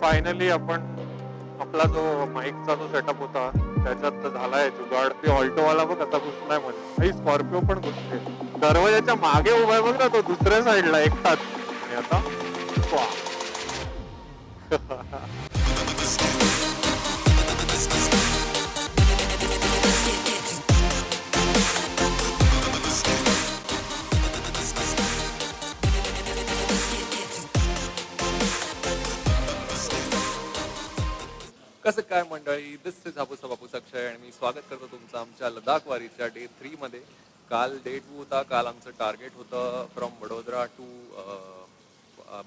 Finally आपण आपला जो माईकचा जो सेटअप होता त्याच्यात झालाय जुगाड. ते ऑल्टोवाला बघ आता घुसलायमध्ये. काही स्कॉर्पिओ पण घुसते. दरवाजाच्या मागे उभा आहे बघ ना तो दुसऱ्या साईडला एकटाच. आणि आता मंडळी दिस इज अक्षय आणि मी स्वागत करतो तुमचं आमच्या लडाख वारीच्या डे थ्रीमध्ये काल डे टू होता काल आमचं टार्गेट होतं फ्रॉम वडोदरा टू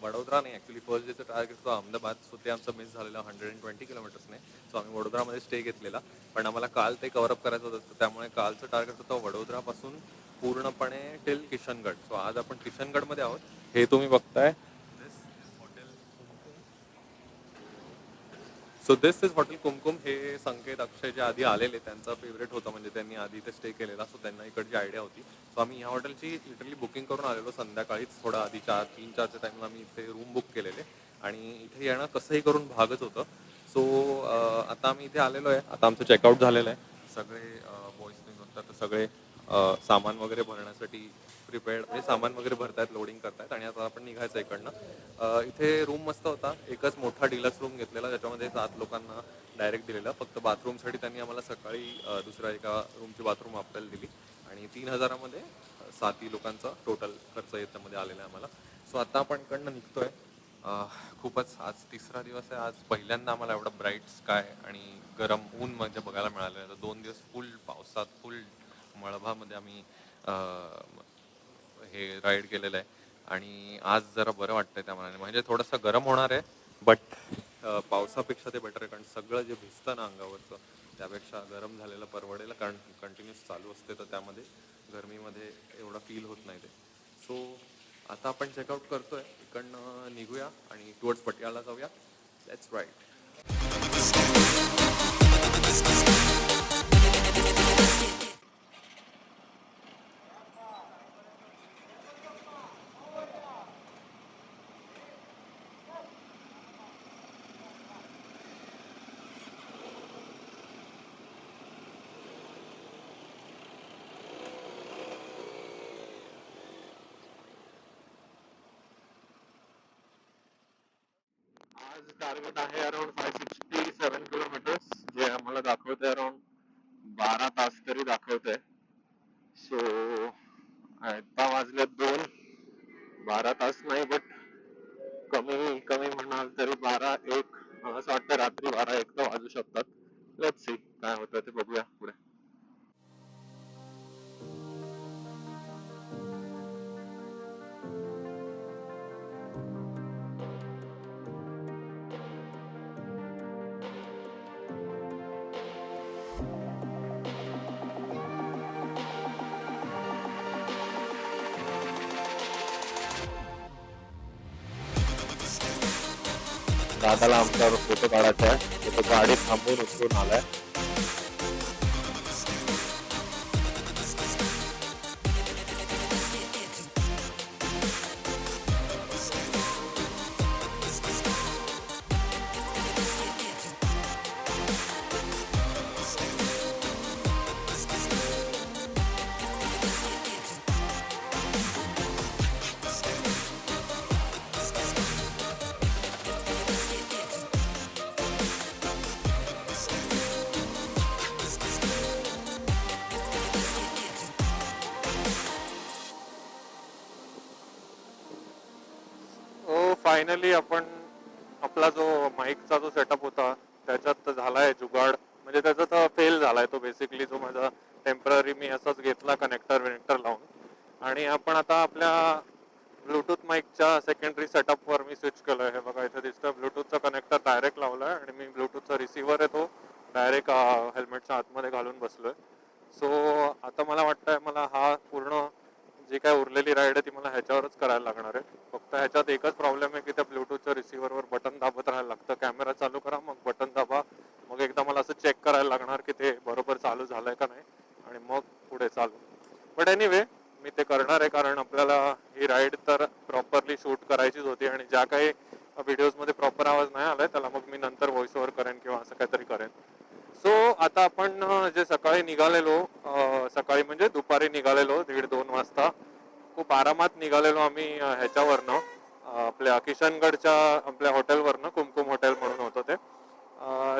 वडोदरा नाही ॲक्च्युली फर्स्ट डेचं टार्गेट होतं अहमदाबाद सो ते आमचं मिस झालेलं हंड्रेड अँड ट्वेंटी किलोमीटर्सने सो आम्ही वडोदरामध्ये स्टे घेतलेला पण आम्हाला काल ते कव्हरअप करायचं होतं त्यामुळे कालचं टार्गेट होतं वडोदरापासून पूर्णपणे टिल किशनगड सो आज आपण किशनगडमध्ये आहोत हे तुम्ही बघताय so this is hotel Kumkum हे संकेत अक्षय जे आधी आलेले त्यांचा फेवरेट होतं म्हणजे त्यांनी आधी इथे स्टे केलेला. सो त्यांना इकडची आयडिया होती. सो आम्ही ह्या हॉटेलची लिटरली बुकिंग करून आलेलो संध्याकाळीच. थोडा आधी चार तीन चारच्या टाईमला आम्ही इथे रूम बुक केलेले. आणि इथे येणं कसंही करून भागच होतं. सो आता आम्ही इथे आलेलो आहे. आता आमचं चेकआउट झालेलं आहे. सगळे बॉईज तुम्ही तर सगळे सामान वगैरे भरण्यासाठी प्रिपेअर्ड म्हणजे सामान वगैरे भरतायत लोडिंग करतायत आणि आता आपण निघायचं इकडनं. इथे रूम मस्त होता. एकच मोठा डिलक्स रूम घेतलेला ज्याच्यामध्ये सात लोकांना डायरेक्ट दिलेला. फक्त बाथरूमसाठी त्यांनी आम्हाला सकाळी दुसऱ्या एका रूमची बाथरूम आपल्याला दिली. आणि तीन हजारामध्ये सातही साती लोकांचा टोटल खर्च याच्यामध्ये आलेला आहे आम्हाला. सो आता आपण इकडनं निघतोय. खूपच आज तिसरा दिवस आहे. आज पहिल्यांदा आम्हाला एवढं ब्राईट स्काय आणि गरम ऊन म्हणजे बघायला मिळालं आहे. दोन दिवस फुल पावसात फुल मळभामध्ये आम्ही हे राईड केलेलं आहे. आणि आज जरा बरं वाटतंय त्या मनाने. म्हणजे थोडंसं गरम होणार आहे बट पावसापेक्षा ते बेटर आहे. कारण सगळं जे भिजतं ना अंगावरचं त्यापेक्षा गरम झालेलं परवडेल. कारण कंटिन्यूस चालू असते तर त्यामध्ये गरमीमध्ये एवढा फील होत नाही ते. सो आता आपण चेकआउट करतोय. इकडनं निघूया आणि टुवर्ड्स पटियाला जाऊया. लेट्स राईट आज टार्गेट आहे around five sixty seven kilometres जे आम्हाला दाखवते अराउंड बारा तास तरी दाखवते सो आता वाजले दोन. बारा तास नाही बट कमी कमी म्हणाल तरी बारा एक मला असं वाटतं रात्री बारा एक तर वाजू शकतात. लेट्स सी काय होतं ते बघूया पुढे. दादाला आमच्यावर फोटो काढायचा आहे. तो गाडी थांबून उतरून आलाय. फायनली आपण आपला जो माईकचा जो सेटअप होता त्याच्यात झालाय जुगाड. म्हणजे त्याचा तर फेल झालाय तो बेसिकली जो माझा टेंपररी मी असाच घेतला कनेक्टर विनेक्टर लावून. आणि आपण आता आपल्या ब्लूटूथ माईकच्या सेकंडरी सेटअपवर मी स्विच केलंय. हे बघा इथे दिसतं ब्लूटूथचा कनेक्टर डायरेक्ट लावलाय आणि मी ब्लूटूथचा रिसिव्हर आहे तो डायरेक्ट हेल्मेटच्या आतमध्ये घालून बसलोय. सो आता मला वाटतंय मला हा पूर्ण जी काय उरलेली राईड आहे ती मला ह्याच्यावरच करायला लागणार आहे. फक्त ह्याच्यात एकच प्रॉब्लेम आहे की त्या ब्लूटूथच्या रिसिव्हरवर बटन दाबत राहायला लागतं. कॅमेरा चालू करा मग बटन दाबा. मग एकदा मला असं चेक करायला लागणार की ते बरोबर चालू झालंय का नाही. आणि मग पुढे चालू. बट एनिवे मी ते करणार आहे कारण आपल्याला ही राईड तर प्रॉपरली शूट करायचीच होती आणि ज्या काही व्हिडिओजमध्ये प्रॉपर आवाज नाही आलाय त्याला मग मी नंतर व्हॉइस ओव्हर करेन किंवा असं काहीतरी करेन. सो आता आपण जे सकाळी निघालेलो सकाळी म्हणजे दुपारी निघालेलो दीड दोन वाजता खूप आरामात निघालेलो आम्ही ह्याच्यावरनं आपल्या किशनगडच्या आपल्या हॉटेलवरनं कुमकुम हॉटेल म्हणून होतं ते.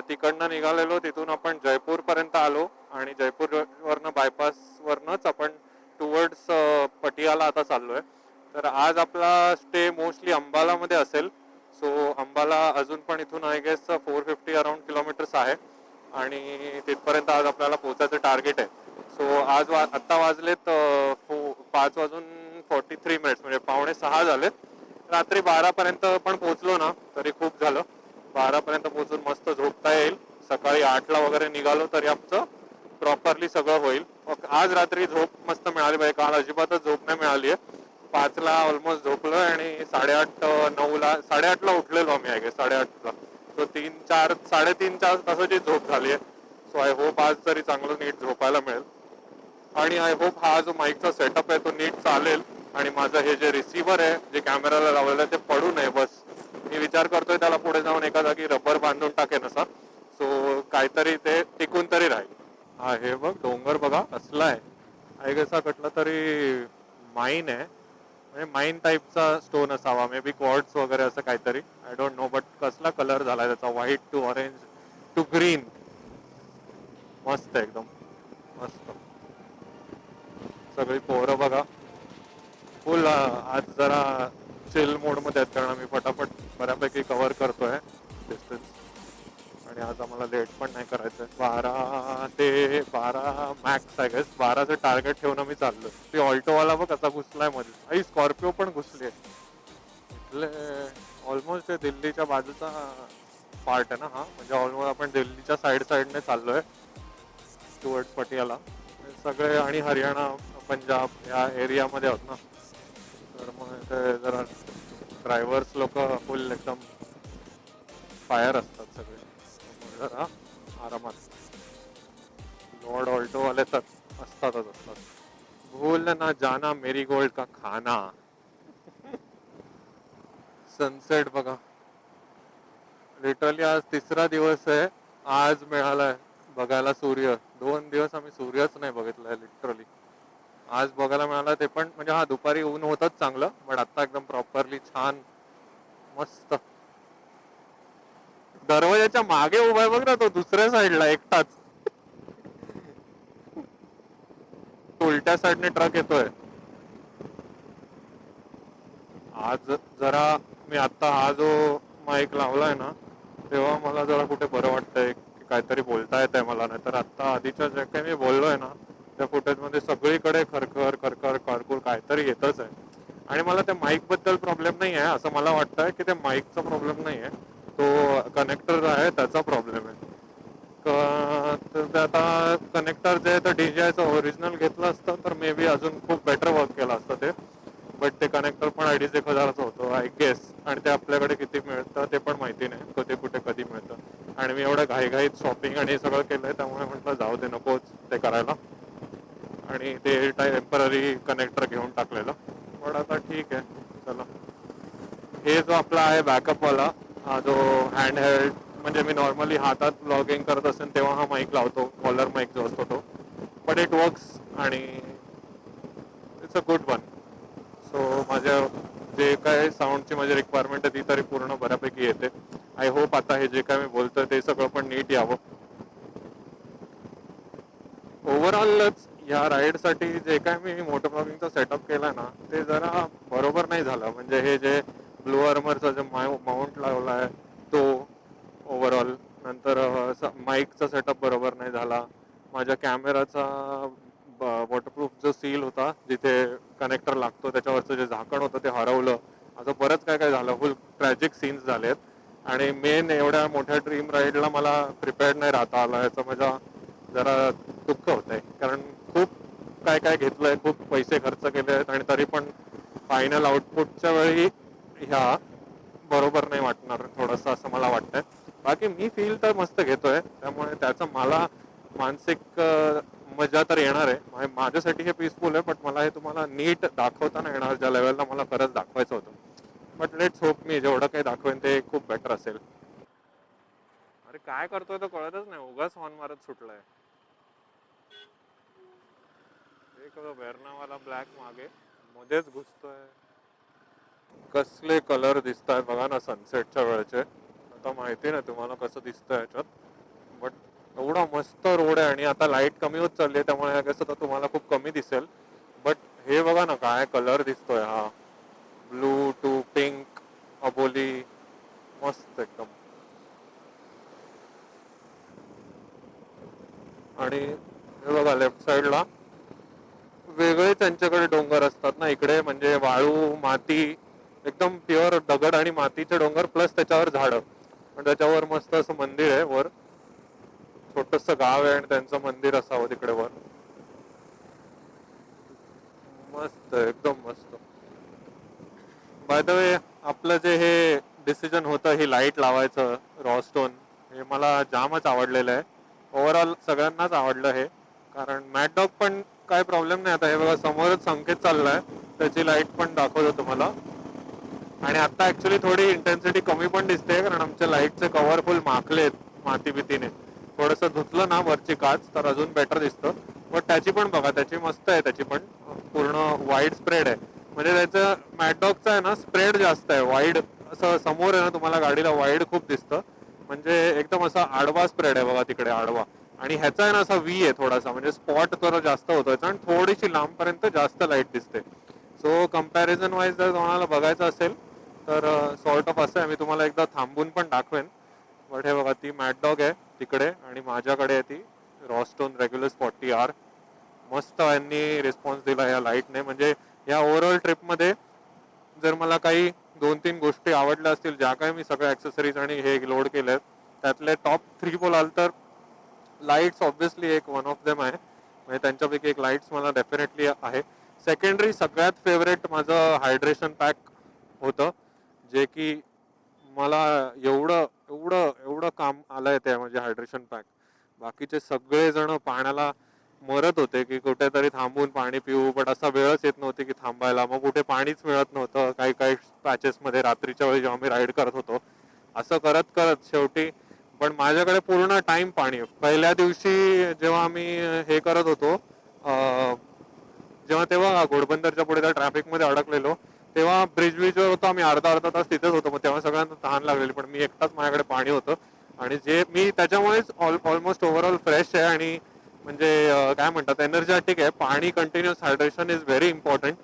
तिकडनं निघालेलो तिथून आपण जयपूरपर्यंत आलो आणि जयपूर वरनं बायपास वरनच आपण टुवर्ड्स पटियाला आता चाललोय. तर आज आपला स्टे मोस्टली अंबालामध्ये असेल. सो अंबाला अजून पण इथून I guess four fifty around kilometres आहे. आणि तिथपर्यंत आज आपल्याला पोहोचायचं टार्गेट आहे. सो आज वा आत्ता वाजलेत पाच वाजून फोर्टी थ्री मिनिट्स म्हणजे पावणे सहा झालेत. रात्री बारा पर्यंत पण पोहोचलो ना तरी खूप झालं. बारापर्यंत पोहोचून मस्त झोपता येईल. सकाळी आठला वगैरे निघालो तरी आमचं प्रॉपरली सगळं होईल. आज रात्री झोप मस्त मिळाली पाहिजे काल अजिबातच झोप नाही मिळाली आहे पाचला ऑलमोस्ट झोपलो आणि साडेआठ नऊला साडेआठला उठलेलो आम्ही आहे साडेआठला. तो तीन चार साडेतीन चार तासाची झोप झाली आहे. सो आय होप आज तरी चांगलं नीट झोपायला मिळेल. आणि आय होप हा जो माईकचा सेटअप आहे तो नीट चालेल. आणि माझं हे जे रिसिव्हर आहे जे कॅमेराला लावलेलं आहे ते पडू नये बस. मी विचार करतोय त्याला पुढे जाऊन एका जागी रबर बांधून टाकेन असा. सो काहीतरी ते टिकून तरी राहील. हा हे बघ डोंगर बघा असला आहे. आय गेस हा तरी माईन आहे. म्हणजे माईन टाईपचा स्टोन असावा मे बी क्वार्ट्स वगैरे असं काहीतरी. आय डोंट नो बट कसला कलर झालाय त्याचा? White to orange to green मस्त आहे एकदम. मस्त. सगळी पोहरं बघा. फुल आज जरा चिल मोडमध्ये आहेत कारण आम्ही फटाफट बऱ्यापैकी कव्हर करतोय डिस्टन्स आणि आज आम्हाला लेट पण नाही करायचं बारा ते बारा मॅक्स आहे गेस बाराचं टार्गेट ठेवून आम्ही चाललो ती ऑल्टोवाला बघ कसा घुसलायमध्ये. आई स्कॉर्पिओ पण घुसली आहे. आपले ऑलमोस्ट ते दिल्लीच्या बाजूचा पार्ट आहे ना हा म्हणजे ऑलमोस्ट आपण दिल्लीच्या साईड साईडने चाललोय टुवर्ड पटियाला सगळे आणि हरियाणा पंजाब या एरियामध्ये आहोत ना. तर मग ते जरा ड्रायव्हर्स लोक फुल एकदम फायर असतात सगळे. जरा आरामात. लॉर्ड ऑल्टो वाले तर असतातच असतात. भूल ना जाना मेरी गोल्ड का खाना. सनसेट बघा. लिटरली आज तिसरा दिवस आहे. आज मिळालाय बघायला सूर्य. दोन दिवस आम्ही सूर्यच नाही बघितलाय लिटरली आज बघायला मिळाला ते पण म्हणजे हा दुपारी ऊन होतच चांगलं बट आता एकदम प्रॉपरली छान मस्त. दरवाजाच्या मागे उभा आहे बघ ना तो दुसऱ्या साईडला एकटाच. तो उलट्या साईडने ट्रक येतोय. आज जरा मी आता हा जो माईक लावला आहे ना तेव्हा मला जरा कुठे बरं वाटतंय की काहीतरी बोलता येत आहे मला. नाही तर आता आधीच्या जे काही मी बोललोय ना त्या फुटेजमध्ये सगळीकडे खरखर खरखर खरखूर काहीतरी येतच आहे. आणि मला त्या माईकबद्दल प्रॉब्लेम नाही आहे असं मला वाटतंय की त्या माईकचा प्रॉब्लेम नाही आहे तो कनेक्टर आहे त्याचा प्रॉब्लेम आहे. तर आता कनेक्टर जे आहे तर डीजेचं ओरिजिनल घेतलं असतं तर मे बी अजून खूप बेटर वर्क केलं असतं ते. बट ते कनेक्टर पण अडीच एक हजाराचं होतं आय गेस आणि ते आपल्याकडे किती मिळतं ते पण माहिती नाही कधी कुठे कधी मिळतं. आणि मी एवढं घाईघाईत शॉपिंग आणि हे सगळं केलंय त्यामुळे म्हटलं जाऊ दे नकोच ते करायला. आणि ते टेंपररी कनेक्टर घेऊन टाकलेलं. पण आता ठीक आहे चला. हे जो आपला आहे बॅकअपवाला हा जो हँड हेल्ड म्हणजे मी नॉर्मली हातात ब्लॉगिंग करत असेल तेव्हा हा माईक लावतो कॉलर माईक जो असतो तो. बट इट वर्क्स आणि it's a good one so माझ्या जे काय साऊंडची माझी रिक्वायरमेंट आहे ती तरी पूर्ण बऱ्यापैकी येते. आय होप आता हे जे काय मी बोलतोय ते सगळं पण नीट यावं. ओव्हरऑलच या राईडसाठी जे काय मी मोटर ब्लॉगिंगचा सेटअप केला ना ते जरा बरोबर नाही झालं. म्हणजे हे जे ब्लू आर्मरचा जे माउंट लावला आहे तो ओव्हरऑल नंतर माईकचा सेटअप बरोबर नाही झाला. माझ्या कॅमेराचा वॉटरप्रूफ जो सील होता जिथे कनेक्टर लागतो त्याच्यावरचं जे झाकण होतं ते हरवलं. असं बरंच काय काय झालं. फुल ट्रॅजिक सीन्स झालेत. आणि मेन एवढ्या मोठ्या ड्रीम राईडला मला प्रिपेअर्ड नाही राहता आला. याचं माझा जरा दुःख होत आहे कारण खूप काय काय घेतलंय खूप पैसे खर्च केले आहेत आणि तरी पण फायनल आउटपुटच्या वेळी ह्या बरोबर नाही वाटणार थोडंसं असं मला वाटतंय. बाकी मी फील तर मस्त घेतोय. त्यामुळे त्याचं मला मानसिक मजा तर येणार आहे. माझ्यासाठी हे पीसफुल आहे बट मला हे तुम्हाला नीट दाखवताना येणार ज्या लेवलला मला खरंच दाखवायचं होतं. बट लेट्स होप मी जेवढं काही दाखवेन ते खूप बेटर असेल. अरे काय करतोय तर कळतच नाही. उगाच हॉर्न मारत सुटलाय. बेरनावाला ब्लॅक मागे. मध्येच घुसतोय. कसले कलर दिसत आहे बघा ना सनसेटच्या वेळेचे. आता माहिती नाही तुम्हाला कसं दिसतंय याच्यात. एवढा मस्त रोड आहे आणि आता लाइट कमी होत चालली आहे त्यामुळे I कसं तुम्हाला खूप कमी दिसेल. बट हे बघा ना काय कलर दिसतोय हा. ब्लू टू पिंक अबोली मस्त एकदम. आणि हे बघा लेफ्ट साईडला वेगळे त्यांच्याकडे डोंगर असतात ना इकडे म्हणजे वाळू माती एकदम प्युअर दगड आणि मातीचे डोंगर प्लस त्याच्यावर झाडं. पण त्याच्यावर मस्त असं मंदिर आहे वर. छोटस गाव आहे आणि त्यांचं मंदिर असावं तिकडे वर. मस्त एकदम मस्त. बाय द वे आपलं जे हे डिसिजन होतं ही लाइट लावायचं रॉस्टोन हे मला जामच आवडलेलं आहे. ओव्हरऑल सगळ्यांनाच आवडलं हे. कारण मॅट डॉग पण काय प्रॉब्लेम नाही. आता हे बघा समोरच संकेत चाललाय. त्याची लाइट पण दाखवतो तुम्हाला. आणि आता ऍक्च्युली थोडी इंटेन्सिटी कमी पण दिसते कारण आमच्या लाईटचे कव्हर फुल माखलेत माती बितीने थोडस धुतलं ना वरची काच तर अजून बेटर दिसतं. पण त्याची पण बघा त्याची मस्त आहे त्याची पण. पूर्ण वाईड स्प्रेड आहे. म्हणजे त्याचं मॅटडॉगचं आहे ना स्प्रेड जास्त आहे. वाईड असं समोर आहे ना तुम्हाला गाडीला वाईड खूप दिसतं. म्हणजे एकदम असा आडवा स्प्रेड आहे बघा तिकडे आडवा. आणि ह्याचा आहे ना असा व्ही आहे थोडासा. म्हणजे स्पॉट जरा जास्त होतो याचा आणि थोडीशी लांबपर्यंत जास्त लाइट दिसते. सो कंपॅरिझन वाईज जर तुम्हाला बघायचं असेल तर सॉर्ट ऑफ असं आहे. मी तुम्हाला एकदा थांबून पण दाखवेन. बट हे बघा ती मॅटडॉग आहे. तिकडे आणि माझ्याकडे आहे ती रॉस्टोन रेग्युलर फॉर्टी आर. मस्त यांनी रिस्पॉन्स दिला या लाईटने म्हणजे या ओव्हरऑल ट्रिपमध्ये जर मला काही दोन तीन गोष्टी आवडल्या असतील ज्या काही मी सगळ्या ॲक्सेसरीज आणि हे लोड केले त्यातले टॉप थ्री बोलाल तर लाईट्स ऑब्व्हियसली एक वन ऑफ देम आहे. म्हणजे त्यांच्यापैकी एक लाईट्स मला डेफिनेटली आहे. सेकंडरी सगळ्यात फेवरेट माझं हायड्रेशन पॅक होतं जे की मला एवढं एवढं एवढं काम आलंय ते म्हणजे हायड्रेशन पॅक बाकीचे सगळेजण पाण्याला मरत होते की कुठेतरी थांबून पाणी पिऊ बट असा वेळच येत नव्हती की थांबायला. मग कुठे पाणीच मिळत नव्हतं. काही काही पॅचेसमध्ये रात्रीच्या वेळी जेव्हा मी राईड करत होतो असं करत करत शेवटी पण माझ्याकडे पूर्ण टाइम पाणी. पहिल्या दिवशी जेव्हा आम्ही हे करत होतो जेव्हा तेव्हा घोडबंदरच्या पुढे त्या ट्रॅफिकमध्ये अडकलेलो तेव्हा ब्रिज ब्रिजवर होतो आम्ही अर्धा अर्धा तास तिथेच होतो. मग तेव्हा सगळ्यांना तहान लागलेली पण मी एकटाच माझ्याकडे पाणी होतं. आणि जे मी त्याच्यामुळेच ऑलमोस्ट ओव्हरऑल फ्रेश आहे आणि म्हणजे काय म्हणतात एनर्जेटिक आहे. पाणी continuous hydration is very important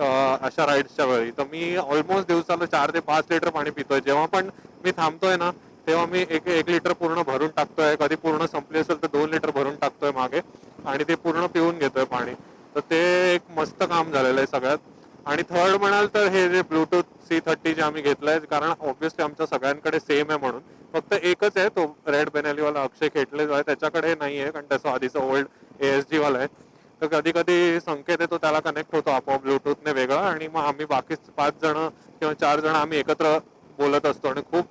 अशा राईड्सच्या वेळी. तर मी ऑलमोस्ट दिवसाला चार ते पाच लिटर पाणी पितोय. जेव्हा पण मी थांबतोय ना तेव्हा मी एक एक लिटर पूर्ण भरून टाकतोय. कधी पूर्ण संपली असेल तर दोन लिटर भरून टाकतोय मागे. आणि ते पूर्ण पिऊन घेतोय पाणी. तर ते एक मस्त काम झालेलं आहे सगळ्यात. आणि थर्ड म्हणाल तर हे जे ब्लूटूथ सी थर्टी जे आम्ही घेतलंय कारण ऑब्व्हियसली आमच्या सगळ्यांकडे सेम आहे म्हणून. फक्त एकच आहे तो रेड बेनेलीवाला अक्षय खेटले जो आहे त्याच्याकडे नाही आहे कारण त्याचं आधीचं ओल्ड ए एस जी वाला आहे. तर कधी कधी संकेत येतो त्याला कनेक्ट होतो आपोआप ब्लूटूथने वेगळा आणि मग आम्ही बाकी पाच जण किंवा चार जण आम्ही एकत्र बोलत असतो आणि खूप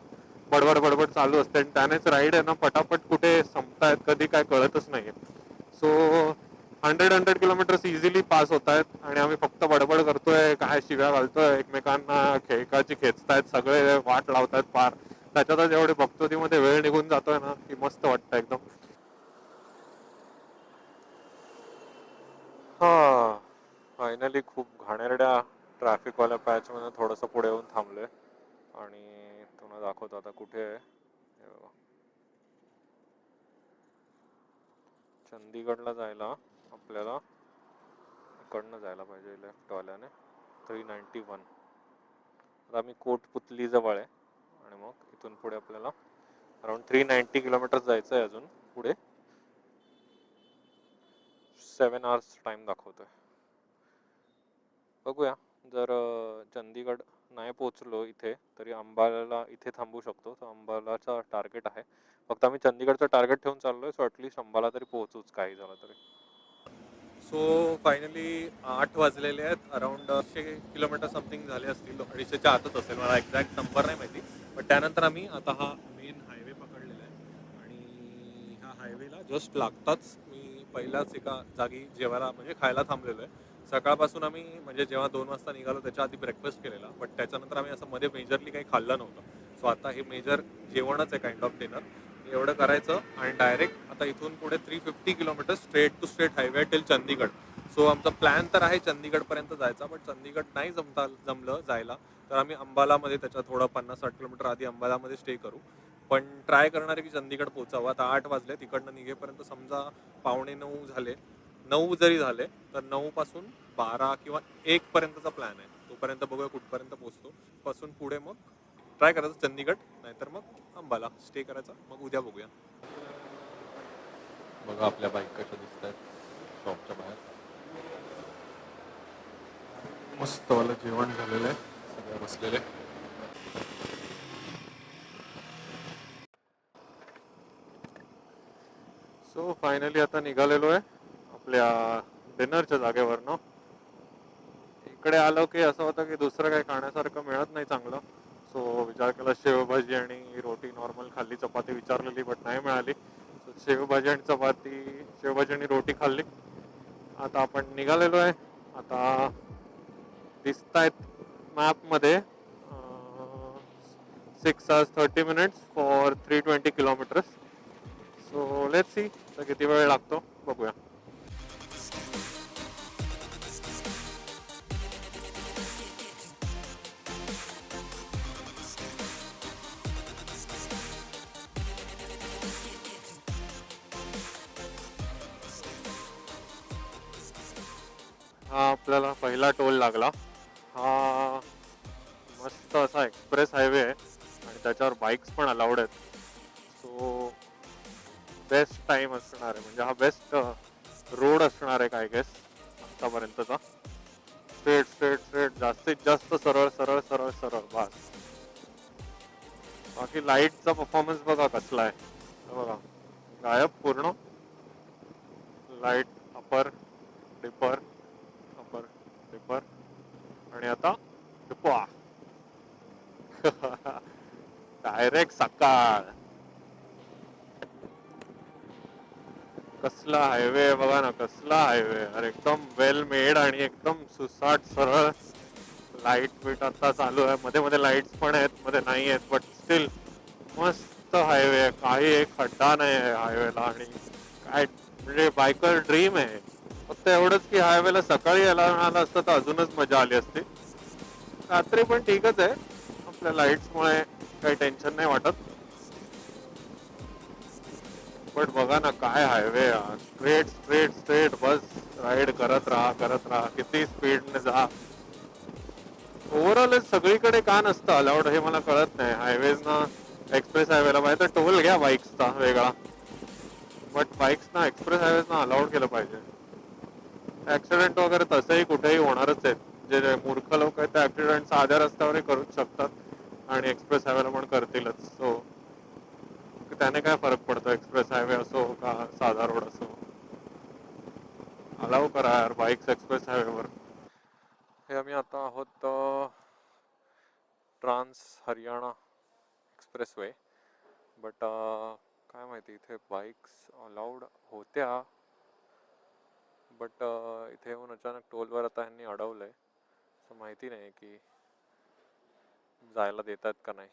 बडबड बडबड चालू असते. आणि त्यानेच राईड आहे ना पटापट कुठे संपतायत कधी काय कळतच नाही so hundred hundred kilometres easily pass होत आहेत आणि आम्ही फक्त बडबड करतोय काय शिव्या घालतोय एकमेकांना खेळकाची खेचतायत सगळे वाट लावतायत पार. त्याच्यातच एवढे भक्तोतीमध्ये वेळ निघून जातोय ना की मस्त वाटतं एकदम. हा फायनली खूप घाणेरड्या ट्रॅफिकवाल्या पॅच मध्ये थोडस पुढे येऊन थांबलोय. आणि तुम्हाला दाखवतो आता कुठे आहे. चंदीगडला जायला. आपल्याला इकडनं जायला पाहिजे लेफ्टवाल्याने थ्री नाईन्टी वन आता आम्ही कोटपुतली जवळ आहे. आणि मग इथून पुढे आपल्याला अराउंड थ्री नाईन्टी किलोमीटर जायचं आहे अजून. पुढे सेवन आवर्स टाइम दाखवतोय. बघूया. जर चंदीगड नाही पोहोचलो इथे तरी अंबाला इथे थांबू शकतो. तर अंबालाचा टार्गेट आहे. फक्त आम्ही चंदीगडचं टार्गेट ठेवून चाललोय सो ॲटलिस्ट अंबाला तरी पोहोचूच काही झालं तरी. सो फायनली आठ वाजलेले आहेत. अराऊंड अडीचशे किलोमीटर समथिंग झाले असतील. अडीचशेच्या आतच असेल. मला एक्झॅक्ट नंबर नाही माहिती. पण त्यानंतर आम्ही आता हा मेन हायवे पकडलेला आहे. आणि ह्या हायवेला जस्ट लागताच मी पहिल्याच एका जागी जेवायला म्हणजे खायला थांबलेलो आहे. सकाळपासून आम्ही म्हणजे जेव्हा दोन वाजता निघालो त्याच्या आधी ब्रेकफास्ट केलेला. बट त्याच्यानंतर आम्ही असं मध्ये मेजरली काही खाल्लं नव्हतं. सो आता हे मेजर जेवणच आहे काइंड ऑफ डिनर एवढं करायचं आणि डायरेक्ट आता इथून पुढे three fifty kilometre straight to straight highway till Chandigarh so आमचा प्लॅन तर आहे चंदीगडपर्यंत जायचा पण चंदीगड नाही जमता जमलं जायला. तर आम्ही अंबालामध्ये त्याच्या थोडं पन्नास साठ किलोमीटर आधी अंबालामध्ये स्टे करू. पण ट्राय करणार आहे की चंदीगड पोचावं आता आठ वाजले तिकडनं निघेपर्यंत समजा पावणे नऊ झाले. नऊ जरी झाले तर नऊ पासून बारा किंवा एक पर्यंतचा प्लॅन आहे. तोपर्यंत बघूया कुठपर्यंत पोहोचतो. पासून पुढे मग ट्राय करायचं चंदीगड नाहीतर मग अंबाला. स्टे करायचा. मग उद्या बघूया. बघा आपल्या बाईक कशा दिसत आहेत शॉपच्या बाहेर. मस्तवालं जेवण झालेलं आहे. सगळ्या बसलेले. सो फायनली आता निघालेलो आहे आपल्या डिनरच्या जागेवरनं. इकडे आलो की असं होतं की दुसरं काही खाण्यासारखं मिळत नाही चांगलं. सो विचार केला शेवभाजी आणि रोटी नॉर्मल खाल्ली चपाती विचारलेली बट नाही मिळाली. सो शेवभाजी आणि चपाती शेवभाजी आणि रोटी खाल्ली. आता आपण निघालेलो आहे. आता दिसत आहेत मॅपमध्ये six hours thirty minutes for three twenty kilometres so let see तर किती वेळ लागतो? बघूया. हा आपल्याला पहिला टोल लागला. हा मस्त असा एक्सप्रेस हायवे आहे आणि त्याच्यावर बाईक्स पण अलाउड आहेत. सो बेस्ट टाईम असणार आहे. म्हणजे हा बेस्ट रोड असणार आहे काय गेस आतापर्यंतचा. स्ट्रेट स्ट्रेट स्ट्रेट जास्तीत जास्त सरळ सरळ सरळ सरळ बस. बाकी लाईटचा परफॉर्मन्स बघा कसला आहे. बघा गायब पूर्ण. लाइट अपर डिपर डिपर आणि आता डिपा डायरेक्ट सकाळ. कसला हायवे बघा ना कसला हायवे अरे एकदम वेल मेड आणि एकदम सुसाट सरळ. लाइट बीट आता चालू आहे. मध्ये मध्ये लाईट्स पण आहेत मध्ये नाही आहेत बट स्टील मस्त हायवे आहे. काही एक खड्डा नाही आहे हायवेला आणि काय म्हणजे बायकर ड्रीम आहे. फक्त एवढंच की हायवेला सकाळी यायला आला असतं तर अजूनच मजा आली असती. रात्री पण ठीकच आहे. आपल्या लाईट्समुळे काही टेन्शन नाही वाटत. बट बघा ना काय हायवे स्ट्रेट स्ट्रेट स्ट्रेट बस राईड करत राहा करत राहा. किती स्पीडने जा. ओव्हरऑल सगळीकडे का नसतं अलाउड हे मला कळत नाही. हायवेज ना एक्सप्रेस हायवेला पाहिजे. तर टोल घ्या बाईक्सचा वेगळा. बट बाईक्स ना एक्सप्रेस हायवेज ना अलाउड केलं पाहिजे. ऍक्सिडेंट वगैरे तसंही कुठेही होणारच आहेत. जे जे मूर्ख लोक आहेत ते ऍक्सिडेंट साध्या रस्त्यावरही करूच शकतात आणि एक्सप्रेस हायवेला पण करतीलच. सो त्याने काय फरक पडतो? एक्सप्रेस हायवे असो का साधा रोड असो? अलाव करा यार बाईक्स एक्सप्रेस हायवेवर हे आम्ही आता आहोत trans Haryana express way but काय माहिती इथे बाईक्स अलाउड होत्या. बट uh, इथे येऊन अचानक टोलवर आता यांनी अडवलंय. असं माहिती नाही की जायला देतात का नाही.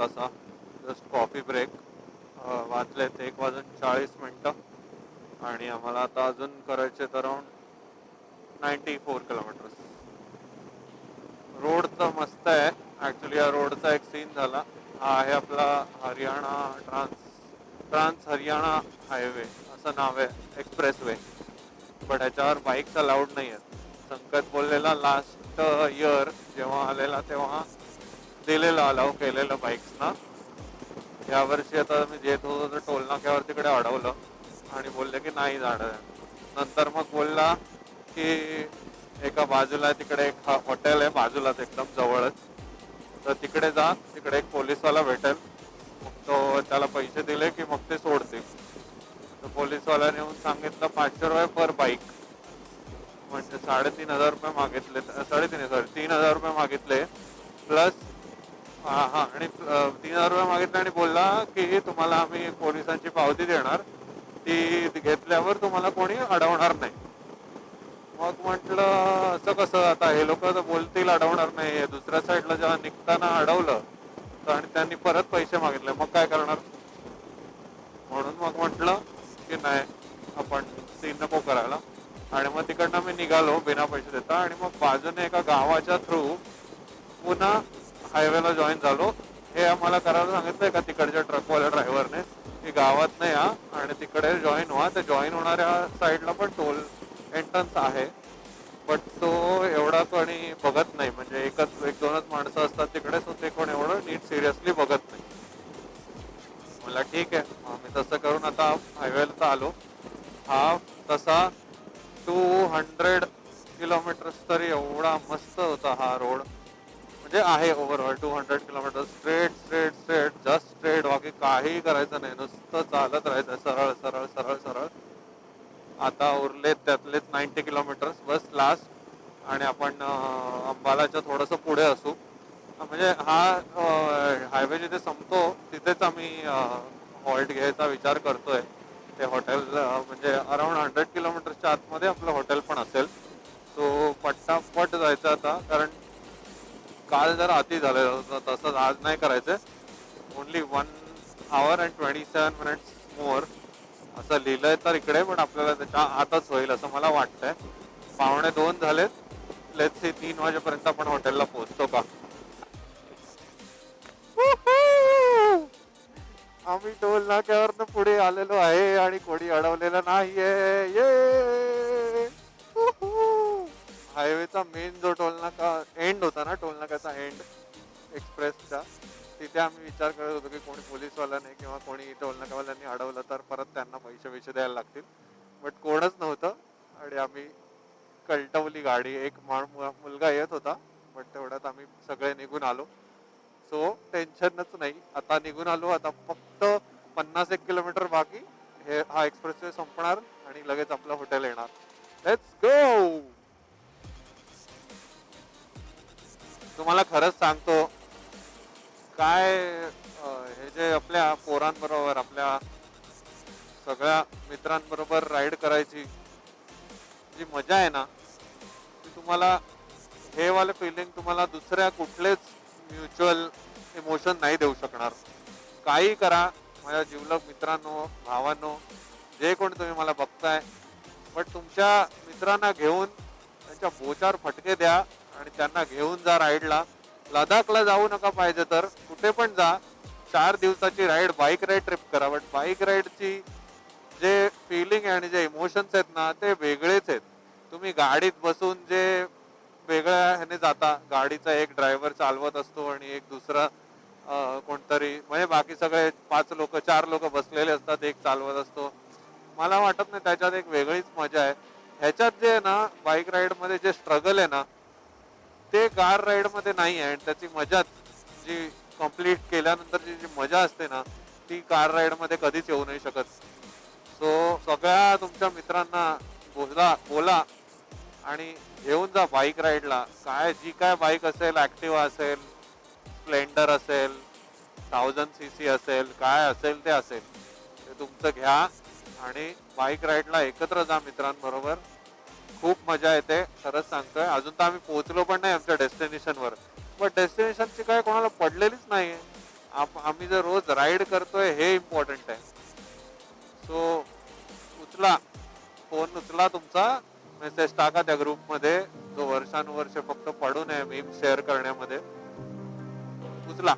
छोटासा जस्ट कॉफी ब्रेक वाचलेत एक वाजून चाळीस मिनटं. आणि आम्हाला आता अजून करायचे around ninety four kilometres road तर मस्त आहे. ऍक्च्युली या रोडचा एक सीन झाला. हा आहे आपला Haryana trans trans Haryana highway असं नाव आहे. एक्सप्रेस वे बट ह्याच्यावर बाईक्स अलाउड नाही आहेत संकत बोललेला लास्ट इयर जेव्हा आलेला तेव्हा दिलेलं अलाव केलेलं बाईक्सना यावर्षी आता मी येत होतो तर टोल नाक्यावर तिकडे अडवलं आणि बोलले की नाही जाणार नंतर मग बोलला की एका बाजूला तिकडे एक हॉटेल आहे बाजूलाच एकदम जवळच. तर तिकडे जा तिकडे एक पोलीसवाला भेटेल. मग तो त्याला पैसे दिले की मग ते सोडतील. तर पोलीसवाल्याने येऊन सांगितलं पाचशे रुपये पर बाईक म्हणजे साडेतीन हजार रुपये मागितले साडेतीन सॉरी तीन हजार रुपये मागितले. प्लस हा हा. आणि तीन हजार रुपये मागितले आणि बोलला की तुम्हाला आम्ही पोलिसांची पावती देणार. ती घेतल्यावर तुम्हाला कोणी अडवणार नाही. मग म्हटलं असं कसं? आता हे लोक तर बोलतील अडवणार नाही. दुसऱ्या साईडला जेव्हा निघताना अडवलं तर आणि त्यांनी परत पैसे मागितले. मग काय करणार? म्हणून मग म्हटलं की नाही आपण ती नको करायला. आणि मग तिकडनं मी निघालो बिना पैसे देता. आणि मग बाजूने एका गावाच्या थ्रू पुन्हा हायवेला जॉईन झालो. हे आम्हाला करायला सांगितलंय का तिकडच्या ट्रकवाल्या ड्रायव्हरने की गावात नाही या आणि तिकडे जॉईन व्हा. त्या जॉईन होणाऱ्या साईडला पण टोल एंट्रन्स आहे. बट तो एवढा कोणी बघत नाही. म्हणजे एकच एक दोनच माणसं असतात तिकडे सो ते कोण एवढं नीट सिरियसली बघत नाही. मला ठीक आहे. आम्ही मी तसं करून आता हायवेला तर आलो. हा तसा टू हंड्रेड किलोमीटर तरी एवढा मस्त होता हा रोड म्हणजे आहे overall two hundred kilometre straight straight straight just straight बाकी काहीही करायचं नाही नुसतं चालत राहायचं सरळ सरळ सरळ सरळ. आता उरलेत त्यातलेच नाईन्टी किलोमीटर बस लास्ट आणि आपण अंबालाच्या थोडंसं पुढे असू. म्हणजे हा हायवे जिथे संपतो तिथेच आम्ही हॉल्ट घ्यायचा विचार करतोय. ते हॉटेल म्हणजे अराउंड हंड्रेड किलोमीटरच्या आतमध्ये आपलं हॉटेल पण असेल. सो पट्टापट जायचं आता. जरा अति झालं तसंच आज नाही करायचं. Only one hour and twenty seven minutes more असं लिहिलंय तर इकडे पण आपल्याला त्याच्या आतच होईल असं मला वाटतंय. पावणे दोन झालेत. लेट्स सी तीन वाजेपर्यंत आपण हॉटेलला पोहोचतो का? आम्ही टोल नाक्यावरनं पुढे आलेलो आहे आणि कोणी अडवलेलं नाहीये. ये हायवेचा मेन जो टोल नाका एंड होता ना टोलनाकाचा एंड एक्सप्रेसचा तिथे आम्ही विचार करत होतो की कोणी पोलीसवाल्याने किंवा कोणी टोल नाकावाल्यांनी अडवलं तर परत त्यांना पैसे पैसे द्यायला लागतील. बट कोणच नव्हतं आणि आम्ही कलटवली गाडी एक मा- मुलगा येत होता बट तेवढ्यात आम्ही सगळे निघून आलो. सो टेन्शनच नाही. आता निघून आलो आता फक्त पन्नास एक किलोमीटर बाकी. हे हा एक्सप्रेसवे संपणार आणि लगेच आपलं हॉटेल येणार. लेट्स गो तुम्हाला खरंच सांगतो काय हे जे आपल्या पोरांबरोबर आपल्या सगळ्या मित्रांबरोबर राईड करायची जी मजा आहे ना ती तुम्हाला हे वाले फिलिंग तुम्हाला दुसऱ्या कुठलेच म्युच्युअल इमोशन नाही देऊ शकणार. काही करा माझ्या जिवलग मित्रांनो भावांनो जे कोण तुम्ही मला बघताय बट तुमच्या मित्रांना घेऊन त्यांच्या बोचार फटके द्या आणि त्यांना घेऊन जा राईडला. लडाखला जाऊ नका पाहिजे तर. कुठे पण जा. चार दिवसाची राईड बाईक राईड ट्रिप करा. बट बाईक राईडची जे फिलिंग आहे आणि जे इमोशन्स आहेत ना ते वेगळेच आहेत. तुम्ही गाडीत बसून जे वेगळ्या ह्याने जाता गाडीचा एक ड्रायव्हर चालवत असतो आणि एक दुसरा कोणतरी म्हणजे बाकी सगळे पाच लोक चार लोक बसलेले असतात एक चालवत असतो. मला वाटत नाही त्याच्यात एक वेगळीच मजा आहे. ह्याच्यात जे आहे ना बाईक राईडमध्ये जे स्ट्रगल आहे ना ते कार राईडमध्ये नाही आहे. आणि त्याची मजा जी कंप्लीट केल्यानंतरची जी मजा असते ना ती कार राईडमध्ये कधीच येऊ नाही शकत. सो सगळ्या तुमच्या मित्रांना बोला बोला आणि घेऊन जा बाईक राईडला काय जी काय बाईक असेल ॲक्टिवा असेल स्प्लेंडर असेल थाउजंड सी सी असेल काय असेल ते असेल. ते तुमचं घ्या आणि बाईक राईडला एकत्र जा मित्रांबरोबर. खूप मजा येते खरंच सांगतोय. अजून तर आम्ही पोहोचलो पण नाही आमच्या डेस्टिनेशनवर. पण डेस्टिनेशनची काय कोणाला पडलेलीच नाही आम्ही जर रोज राईड करतोय हे इम्पॉर्टंट आहे. सो उचला. फोन उचला तुमचा. मेसेज टाका त्या ग्रुपमध्ये. जो वर्षानुवर्ष फक्त पडून आहे मी शेअर करण्यामध्ये. उचला.